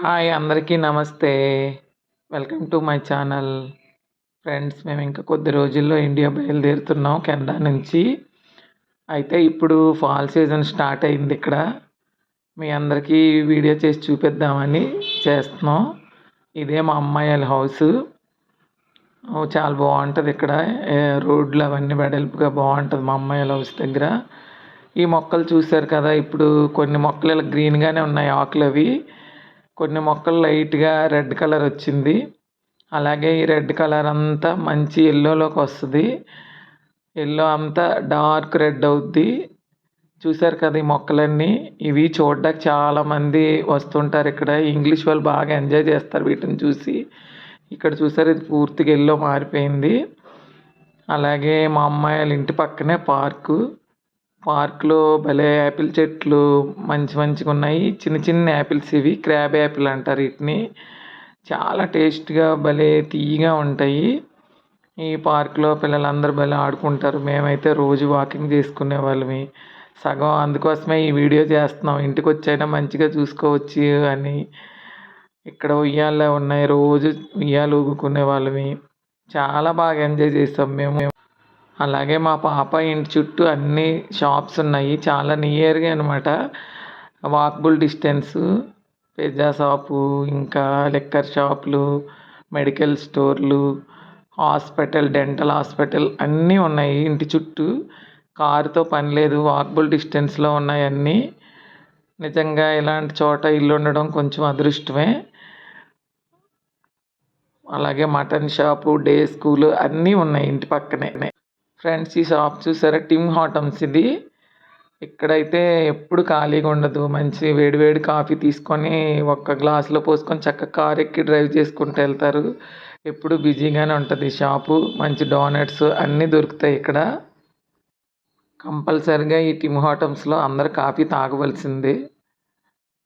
Hi అందరికీ నమస్తే. Welcome to my channel. Friends మేము ఇంకా కొద్ది రోజుల్లో ఇండియా బయలుదేరుతున్నాం కెనడా నుంచి. అయితే ఇప్పుడు ఫాల్ సీజన్ స్టార్ట్ అయింది ఇక్కడ. మీ అందరికీ వీడియో చేసి చూపిద్దామని చేస్తున్నాం. ఇదే మా అమ్మాయి వాళ్ళ హౌస్. చాలా బాగుంటుంది ఇక్కడ. రోడ్లు అవన్నీ వెడల్పుగా బాగుంటుంది మా అమ్మాయి వాళ్ళ హౌస్ దగ్గర. ఈ మొక్కలు చూశారు కదా ఇప్పుడు కొన్ని మొక్కలు ఇలా గ్రీన్గానే ఉన్నాయి ఆకులు అవి కొన్ని మొక్కలు లైట్గా రెడ్ కలర్ వచ్చింది. అలాగే ఈ రెడ్ కలర్ అంతా మంచి ఎల్లోలోకి వస్తుంది. ఎల్లో అంతా డార్క్ రెడ్ అవుద్ది. చూశారు కదా ఈ మొక్కలన్నీ? ఇవి చూడడానికి చాలామంది వస్తుంటారు ఇక్కడ. ఇంగ్లీష్ వాళ్ళు బాగా ఎంజాయ్ చేస్తారు వీటిని చూసి. ఇక్కడ చూసారు ఇది పూర్తిగా ఎల్లో మారిపోయింది. అలాగే మా అమ్మాయి వాళ్ళ ఇంటి పక్కనే పార్కు పార్క్లో భలే యాపిల్ చెట్లు మంచి మంచిగా ఉన్నాయి చిన్న చిన్న యాపిల్స్ ఇవి. క్రాబ్ యాపిల్ అంటారు వీటిని. చాలా టేస్ట్గా భలే తీయగా ఉంటాయి. ఈ పార్క్లో పిల్లలందరూ భలే ఆడుకుంటారు. మేమైతే రోజు వాకింగ్ చేసుకునే వాళ్ళమి. సగం అందుకోసమే ఈ వీడియో చేస్తున్నాం. ఇంటికి వచ్చైనా మంచిగా చూసుకోవచ్చు అని. ఇక్కడ ఉయ్యాల ఉన్నాయి. రోజు ఉయ్యాలు ఊగుకునే వాళ్ళమి. చాలా బాగా ఎంజాయ్ చేస్తాం మేము. అలాగే మా పాప ఇంటి చుట్టూ అన్ని షాప్స్ ఉన్నాయి. చాలా నియర్గా అనమాట వాకబుల్ డిస్టెన్సు పిజ్జా షాపు ఇంకా లిక్కర్ షాపులు మెడికల్ స్టోర్లు హాస్పిటల్ డెంటల్ హాస్పిటల్ అన్నీ ఉన్నాయి ఇంటి చుట్టూ. కారుతో పని లేదు. వాకబుల్ డిస్టెన్స్లో ఉన్నాయి అన్నీ. నిజంగా ఇలాంటి చోట ఇల్లు ఉండడం కొంచెం అదృష్టమే. అలాగే మటన్ షాపు డే స్కూలు అన్నీ ఉన్నాయి ఇంటి పక్కనే. ఫ్రెండ్స్ ఈ షాప్ చూసారా? టిమ్ హాటమ్స్ ఇది. ఇక్కడైతే ఎప్పుడు ఖాళీగా ఉండదు. మంచి వేడివేడి కాఫీ తీసుకొని ఒక్క గ్లాసులో పోసుకొని చక్కగా కార్ ఎక్కి డ్రైవ్ చేసుకుంటూ వెళ్తారు. ఎప్పుడు బిజీగానే ఉంటుంది షాపు. మంచి డోనట్స్ అన్నీ దొరుకుతాయి ఇక్కడ. కంపల్సరిగా ఈ టిమ్ హాటమ్స్లో అందరు కాఫీ తాగవలసిందే.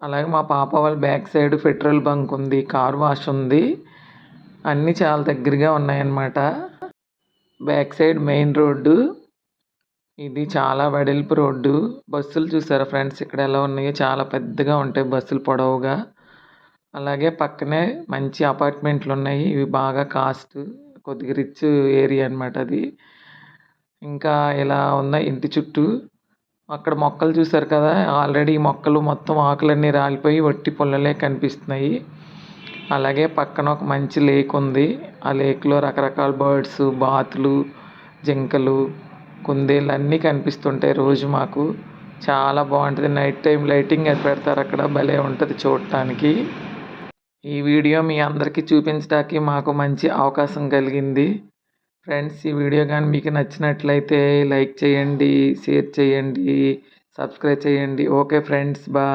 అలాగే మా పాప వాళ్ళ బ్యాక్ సైడ్ పెట్రోల్ బంక్ ఉంది కార్ వాష్ ఉంది. అన్నీ చాలా దగ్గరగా ఉన్నాయన్నమాట. Back side main road. ఇది చాలా వెడల్పు రోడ్డు. బస్సులు చూసారా ఫ్రెండ్స్? ఇక్కడ ఎలా ఉన్నాయో? చాలా పెద్దగా ఉంటాయి బస్సులు పొడవుగా. అలాగే పక్కనే మంచి అపార్ట్మెంట్లు ఉన్నాయి. ఇవి బాగా కాస్ట్ కొద్దిగా రిచ్ ఏరియా అనమాట అది. ఇంకా ఇలా ఉన్నాయి ఇంటి చుట్టూ. అక్కడ మొక్కలు చూసారు కదా? ఆల్రెడీ మొక్కలు మొత్తం ఆకులన్నీ రాలిపోయి వట్టి పుల్లలే కనిపిస్తున్నాయి. అలాగే పక్కన ఒక మంచి లేక్ ఉంది. ఆ లేక్లో రకరకాల బర్డ్స్ బాతులు జింకలు కుందేళ్ళు అన్నీ కనిపిస్తుంటాయి రోజు మాకు. చాలా బాగుంటుంది. నైట్ టైం లైటింగ్ అది పెడతారు అక్కడ. భలే ఉంటుంది చూడటానికి. ఈ వీడియో మీ అందరికీ చూపించడానికి మాకు మంచి అవకాశం కలిగింది. ఫ్రెండ్స్ ఈ వీడియో కానీ మీకు నచ్చినట్లయితే లైక్ చేయండి షేర్ చేయండి సబ్స్క్రైబ్ చేయండి. ఓకే ఫ్రెండ్స్ బా